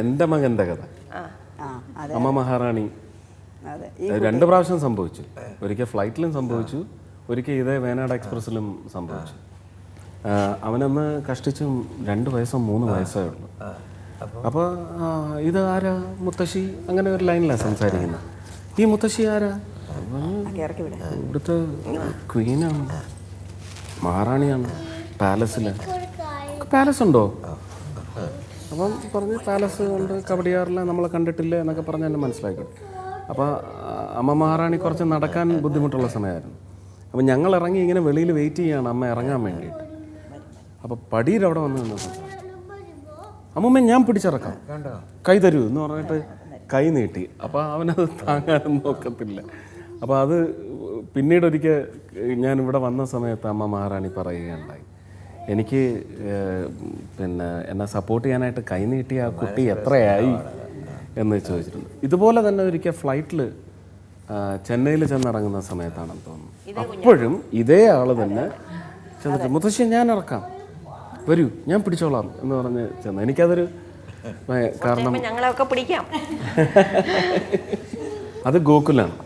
എന്റെ മകന്റെ കഥ. ആ ആ അതെ. അമ്മ മഹാറാണി. അതെ. രണ്ട് പ്രാവശ്യം സംഭവിച്ചു. ഒരിക്കൽ ഫ്ലൈറ്റിലും സംഭവിച്ചു ഒരിക്കൽ ഇതേ വേനാട് എക്സ്പ്രസ്സിലും സംഭവിച്ചു. അവനന്ന് കഷ്ടിച്ചും രണ്ട് വയസ്സോ മൂന്ന് വയസ്സേ ഉള്ളൂ. അപ്പോൾ ഇത് ആരാ മുത്തശ്ശി? അങ്ങനെ ഒരു ലൈനിലാണ് സംസാരിക്കുന്നത് ഈ മുത്തശ്ശി ആരാ? ഇവിടുത്തെ ക്വീനാണ്. മഹാറാണിയാണ്. പാലസിൽ പാലസ് ഉണ്ടോ അപ്പം പറഞ്ഞ് പാലസ് കൊണ്ട് കബഡിയാറില്ല നമ്മൾ കണ്ടിട്ടില്ല എന്നൊക്കെ പറഞ്ഞ് എന്നെ മനസ്സിലാക്കി അപ്പോൾ അമ്മ മഹാറാണി കുറച്ച് നടക്കാൻ ബുദ്ധിമുട്ടുള്ള സമയമായിരുന്നു. അപ്പം ഞങ്ങൾ ഇറങ്ങി ഇങ്ങനെ വെളിയിൽ വെയിറ്റ് ചെയ്യാണ് അമ്മ ഇറങ്ങാൻ വേണ്ടിയിട്ട്. അപ്പോൾ പടിയിൽ അവിടെ വന്ന് നിന്ന് അമ്മമ്മ ഞാൻ പിടിച്ചിറക്കാം. കൈ തരൂ എന്ന് പറഞ്ഞിട്ട് കൈ നീട്ടി. അപ്പോൾ അവനത് താങ്ങാനും നോക്കത്തില്ല. അപ്പോൾ അത് പിന്നീടൊരിക്കൽ ഞാൻ ഇവിടെ വന്ന സമയത്ത് അമ്മ മഹാറാണി പറയുകയുണ്ടായി. എനിക്ക് പിന്നെ എന്നെ സപ്പോർട്ട് ചെയ്യാനായിട്ട് കൈ നീട്ടിയ ആ കുട്ടി എത്രയായി എന്ന് ചോദിച്ചിട്ടുണ്ട്. ഇതുപോലെ തന്നെ ഒരിക്കൽ ഫ്ലൈറ്റിൽ ചെന്നൈയിൽ ചെന്നിറങ്ങുന്ന സമയത്താണെന്ന് തോന്നുന്നു. അപ്പോഴും ഇതേ ആൾ തന്നെ ചെന്നിട്ട് മുത്തശ്ശി ഞാൻ ഇറക്കാം. വരൂ ഞാൻ പിടിച്ചോളാം. എന്ന് പറഞ്ഞ് ചെന്ന്. എനിക്കതൊരു കാരണം ഞങ്ങളൊക്കെ പിടിക്കാം. അത് ഗോകുലാണ്.